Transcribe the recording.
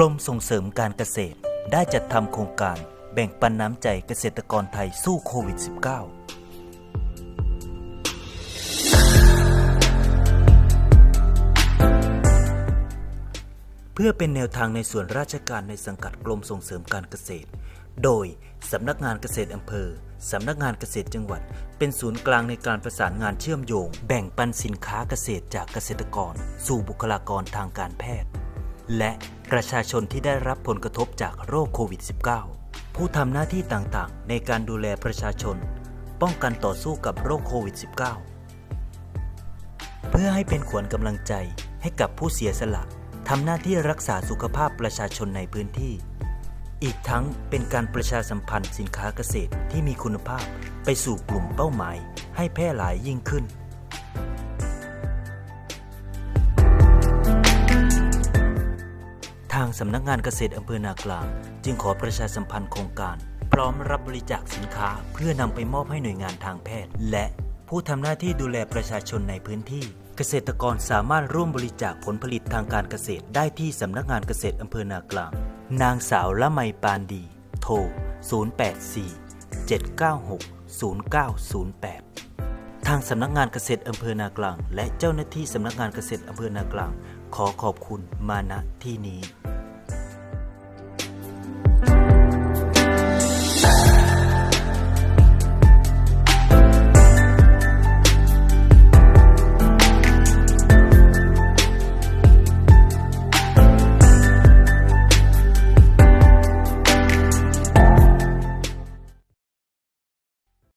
กรมส่งเสริมการเกษตรได้จัดทำโครงการแบ่งปันน้ำใจเกษตรกรไทยสู้โควิด -19 เพื่อเป็นแนวทางในส่วนราชการในสังกัดกรมส่งเสริมการเกษตร โดยสำนักงานเกษตรอำเภอ สำนักงานเกษตรจังหวัด เป็นศูนย์กลางในการประสานงานเชื่อมโยง แบ่งปันสินค้าเกษตรจากเกษตรกร สู่บุคลากรทางการแพทย์ และประชาชนที่ได้รับผลกระทบจากโรคโควิด -19 ผู้ทำหน้าที่ต่างๆ ในการดูแลประชาชน ป้องกันต่อสู้กับโรคโควิด -19 เพื่อให้เป็นขวัญกำลังใจให้กับผู้เสียสละทำหน้าที่รักษาสุขภาพประชาชนในพื้นที่ อีกทั้งเป็นการประชาสัมพันธ์สินค้าเกษตรที่มีคุณภาพไปสู่กลุ่มเป้าหมายให้แพร่หลายยิ่งขึ้น สำนักงานเกษตรอำเภอนากลาง จึงขอประชาสัมพันธ์โครงการ พร้อมรับบริจาคสินค้า เพื่อนำไปมอบให้หน่วยงานทางแพทย์ และผู้ทำหน้าที่ดูแลประชาชนในพื้นที่ เกษตรกรสามารถร่วมบริจาคผลผลิตทางการเกษตรได้ที่สำนักงานเกษตรอำเภอนากลาง นางสาวละไมปานดี โทร 084 796 0908 ทางสำนักงานเกษตรอำเภอนากลาง และเจ้าหน้าที่สำนักงานเกษตรอำเภอนากลาง ขอขอบคุณมาณที่นี้